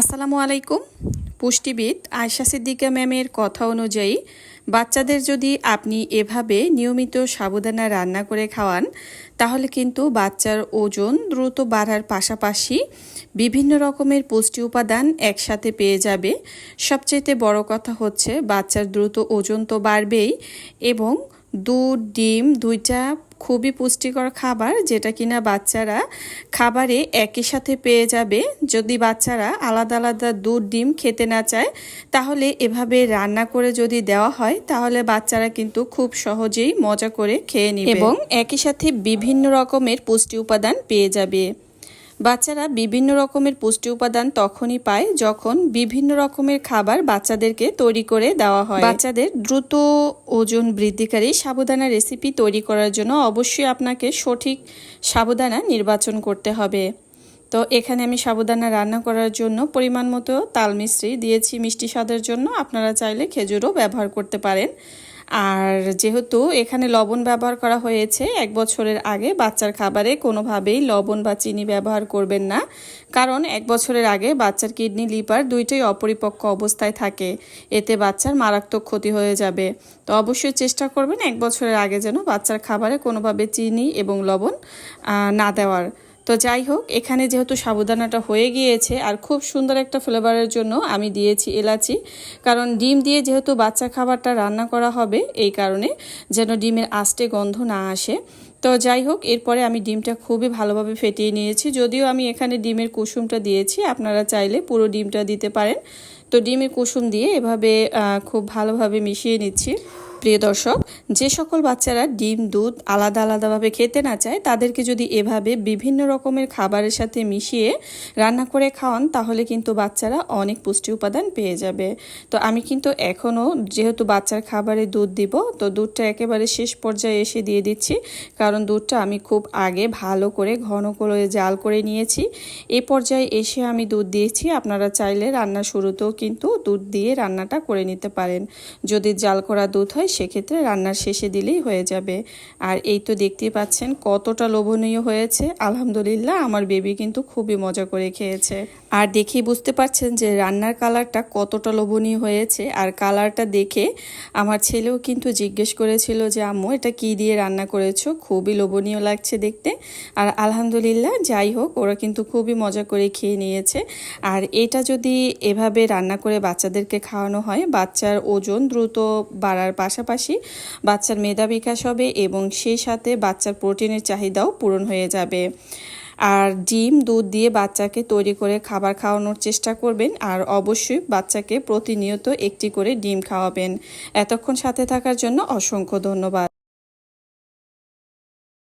আসসালামু আলাইকুম। পুষ্টিবিদ আয়শা সিদ্দিকা ম্যামের কথা অনুযায়ী, বাচ্চাদের যদি আপনি এভাবে নিয়মিত সাবুদানা রান্না করে খাওয়ান, তাহলে কিন্তু বাচ্চার ওজন দ্রুত বাড়ার পাশাপাশি বিভিন্ন রকমের পুষ্টি উপাদান একসাথে পেয়ে যাবে। সবচেয়ে বড় কথা হচ্ছে, বাচ্চার দ্রুত ওজন তো বাড়বেই এবং দুধ ডিম দুইটা খুবই পুষ্টিকর খাবার যেটা কিনা বাচ্চারা খাবারে একই সাথে পেয়ে যাবে। যদি বাচ্চারা আলাদা আলাদা দুধ ডিম খেতে না চায় তাহলে এভাবে রান্না করে যদি দেওয়া হয় তাহলে বাচ্চারা কিন্তু খুব সহজেই মজা করে খেয়ে নেবে। এবং একই সাথে বিভিন্ন রকমের পুষ্টি উপাদান পেয়ে যাবে। বাচ্চারা বিভিন্ন রকমের পুষ্টি উপাদান তখনই পায় যখন বিভিন্ন রকমের খাবার বাচ্চাদেরকে তৈরি করে দেওয়া হয়। বাচ্চাদের দ্রুত ওজন বৃদ্ধিকারী সাবুদানা রেসিপি তৈরি করার জন্য অবশ্যই আপনাকে সঠিক সাবুদানা নির্বাচন করতে হবে। তো এখানে আমি সাবুদানা রান্না করার জন্য পরিমাণ মতো তাল মিশ্রি দিয়েছি মিষ্টি স্বাদের জন্য। আপনারা চাইলে খেজুরও ব্যবহার করতে পারেন। আর যেহেতু এখানে লবণ ব্যবহার করা হয়েছে, এক বছরের আগে বাচ্চার খাবারে কোনোভাবেই লবণ বা চিনি ব্যবহার করবেন না। কারণ এক বছরের আগে বাচ্চার কিডনি, লিভার দুইটাই অপরিপক্ক অবস্থায় থাকে। এতে বাচ্চার মারাত্মক ক্ষতি হয়ে যাবে। তো অবশ্যই চেষ্টা করবেন এক বছরের আগে যেন বাচ্চার খাবারে কোনোভাবে চিনি এবং লবণ না দেওয়ার। তো যাই হোক, এখানে যেহেতু সাবুদানাটা হয়ে গিয়েছে আর খুব সুন্দর একটা ফ্লেভারের জন্য আমি দিয়েছি এলাচি। কারণ ডিম দিয়ে যেহেতু বাচ্চা খাবারটা রান্না করা হবে, এই কারণে যেন ডিমের আস্তে গন্ধ না আসে। তো যাই হোক, এরপরে আমি ডিমটা খুবই ভালোভাবে ফেটিয়ে নিয়েছি। যদিও আমি এখানে ডিমের কুসুমটা দিয়েছি, আপনারা চাইলে পুরো ডিমটা দিতে পারেন। তো ডিমের কুসুম দিয়ে এভাবে খুব ভালোভাবে মিশিয়ে নিচ্ছি। প্রিয় দর্শক যে সকল বাচ্চারা ডিম, দুধ আলাদা আলাদাভাবে খেতে না চায়, তাদেরকে যদি এভাবে বিভিন্ন রকমের খাবারের সাথে মিশিয়ে রান্না করে খাওয়ান, তাহলে কিন্তু বাচ্চারা অনেক পুষ্টি উপাদান পেয়ে যাবে। তো আমি কিন্তু এখনও যেহেতু বাচ্চার খাবারে দুধ দিব, তো দুধটা একেবারে শেষ পর্যায়ে এসে দিয়ে দিচ্ছি। কারণ দুধটা আমি খুব আগে ভালো করে, ঘন করে, জাল করে নিয়েছি। এ পর্যায়ে এসে আমি দুধ দিয়েছি। আপনারা চাইলে রান্না শুরুতেও কিন্তু দুধ দিয়ে রান্নাটা করে নিতে পারেন। যদি জাল করা দুধ হয়, সেক্ষেত্রে রান্নার শেষে দিলেই হয়ে যাবে। আর এই তো দেখতেই পাচ্ছেন কতটা লোভনীয় হয়েছে। আলহামদুলিল্লাহ, আমার বেবি কিন্তু খুবই মজা করে খেয়েছে। আর দেখেই বুঝতে পারছেন যে রান্নার কালারটা কতটা লোভনীয় হয়েছে। আর কালারটা দেখে আমার ছেলেও কিন্তু জিজ্ঞেস করেছিল যে, আম্মু, এটা কি দিয়ে রান্না করেছ? খুবই লোভনীয় লাগছে দেখতে। আর আলহামদুলিল্লাহ, যাই হোক, ওরা কিন্তু খুবই মজা করে খেয়ে নিয়েছে। আর এটা যদি এভাবে রান্না করে বাচ্চাদেরকে খাওয়ানো হয়, বাচ্চার ওজন দ্রুত বাড়ার পাশাপাশি বাচ্চার মেধা বিকাশ হবে এবং সেই সাথে বাচ্চার প্রোটিনের চাহিদাও পূরণ হয়ে যাবে। আর ডিম, দুধ দিয়ে বাচ্চাকে তৈরি করে খাবার খাওয়ানোর চেষ্টা করবেন আর অবশ্যই বাচ্চাকে প্রতিনিয়ত একটি করে ডিম খাওয়াবেন। এতক্ষণ সাথে থাকার জন্য অসংখ্য ধন্যবাদ।